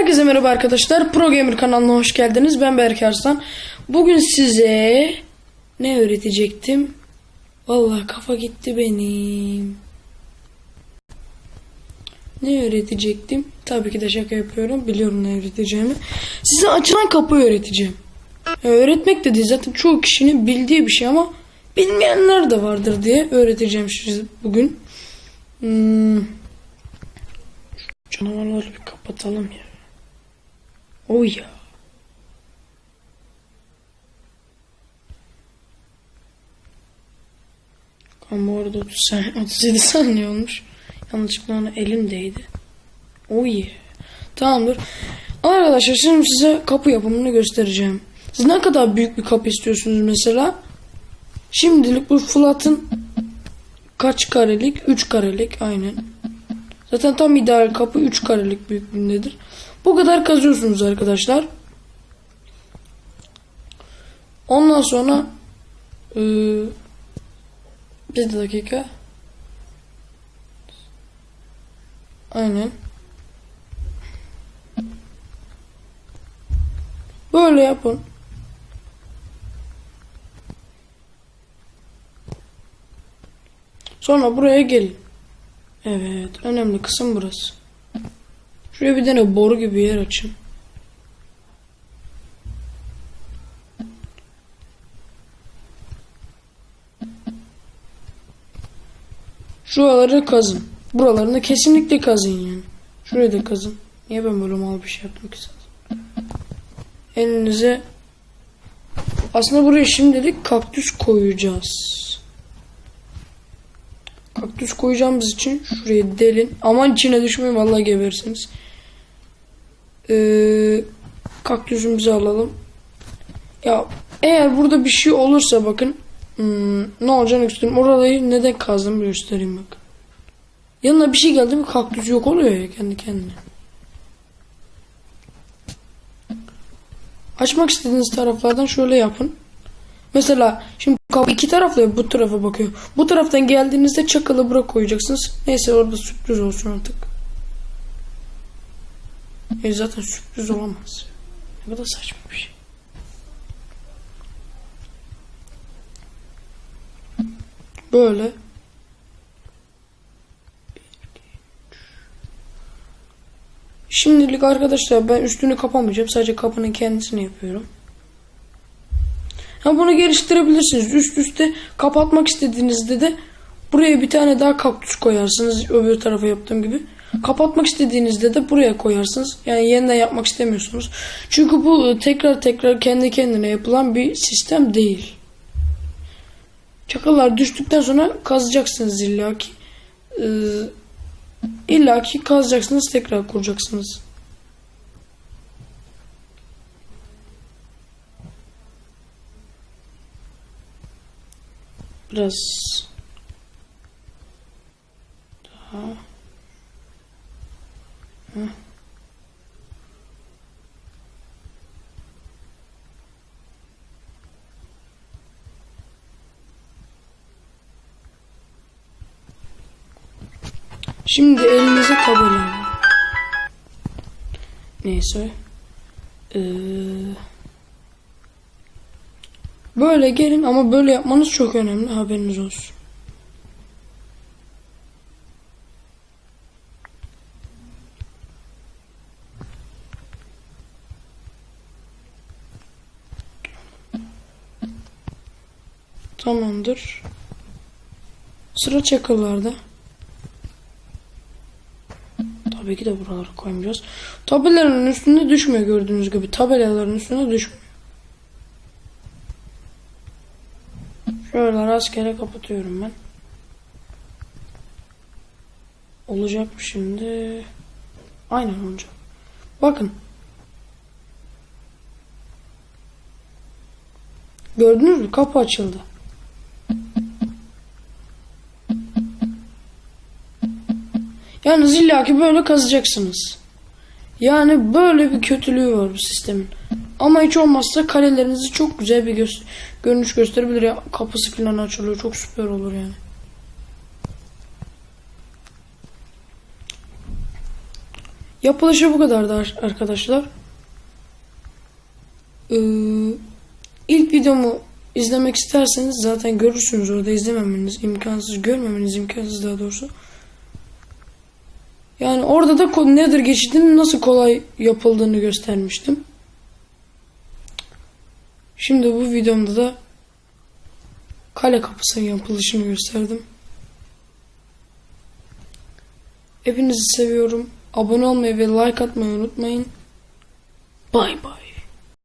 Herkese merhaba arkadaşlar. Pro Gamer kanalına hoş geldiniz. Ben Berk Arslan. Bugün size ne öğretecektim? Vallahi kafa gitti benim. Ne öğretecektim? Tabii ki de şaka yapıyorum. Biliyorum ne öğreteceğimi. Size açılan kapıyı öğreteceğim. Ya öğretmek de değil zaten çoğu kişinin bildiği bir şey ama bilmeyenler de vardır diye öğreteceğim size bugün. Hmm. Canavarları bir kapatalım ya. Oy ya. Kan bu arada 30 saniye, 37 saniye olmuş. Yanlışlıkla ona elim değdi. Oy yeah. Tamamdır. Arkadaşlar şimdi size kapı yapımını göstereceğim. Siz ne kadar büyük bir kapı istiyorsunuz mesela? Şimdilik bu flat'ın kaç karelik? 3 karelik aynen. Zaten tam ideal kapı 3 karelik büyüklüğündedir. Bu kadar kazıyorsunuz arkadaşlar. Ondan sonra eee, bir dakika. Aynen. Böyle yapın. Sonra buraya gelin. Evet, önemli kısım burası. Şuraya bir tane boru gibi bir yer açın. Şuraları kazın. Buralarını kesinlikle kazın yani. Şurayı da kazın. Niye ben böyle mal bir şey ki zaten? Elinize aslında buraya şimdilik kaktüs koyacağız. Kaktüs koyacağımız için şurayı delin. Aman içine düşmeyin vallahi gebersiniz. Ee, kaktüsümüzü alalım. Ya eğer burada bir şey olursa bakın hmm, ne olacağını göstereyim. Orayı neden kazdım göstereyim bak. Yanına bir şey geldi mi kaktüs yok oluyor ya kendi kendine. Açmak istediğiniz taraflardan şöyle yapın. Mesela şimdi kapı iki taraflı ya, bu tarafa bakıyor. Bu taraftan geldiğinizde çakalı bırak koyacaksınız. Neyse orada sürpriz olsun artık. E zaten sürpriz olamaz. Ne kadar saçma bir şey. Böyle. Şimdilik arkadaşlar ben üstünü kapamayacağım. Sadece kapının kendisini yapıyorum. Ha bunu geliştirebilirsiniz. Üst üste kapatmak istediğinizde de buraya bir tane daha kaktüs koyarsınız. Öbür tarafa yaptığım gibi. Kapatmak istediğinizde de buraya koyarsınız. Yani yeniden yapmak istemiyorsunuz. Çünkü bu tekrar tekrar kendi kendine yapılan bir sistem değil. Çakallar düştükten sonra kazacaksınız illaki. Ee, illaki kazacaksınız tekrar kuracaksınız. Biraz daha. Hı. Şimdi elinize tabela. Neyse. Ee, böyle gelin ama böyle yapmanız çok önemli haberiniz olsun. Tamamdır. Sıra çakıllarda. Tabii ki de buralara koymayacağız. Tabelaların üstünde düşmüyor gördüğünüz gibi. Tabelaların üstünde düşmüyor. Şöyle rastgele kapatıyorum ben. Olacak mı şimdi? Aynen olacak. Bakın. Gördünüz mü? Kapı açıldı. Yalnız illaki böyle kazacaksınız. Yani böyle bir kötülüğü var bu sistemin. Ama hiç olmazsa karelerinizi çok güzel bir gö- görünüş gösterebilir. Ya, kapısı falan açılıyor. Çok süper olur yani. Yapılışı bu kadardı ar- arkadaşlar. Ee, ilk videomu izlemek isterseniz zaten görürsünüz orada izlememeniz imkansız, görmemeniz imkansız daha doğrusu. Yani orada da Nether geçidinin nasıl kolay yapıldığını göstermiştim. Şimdi bu videomda da kale kapısının yapılışını gösterdim. Hepinizi seviyorum. Abone olmayı ve like atmayı unutmayın. Bay bay.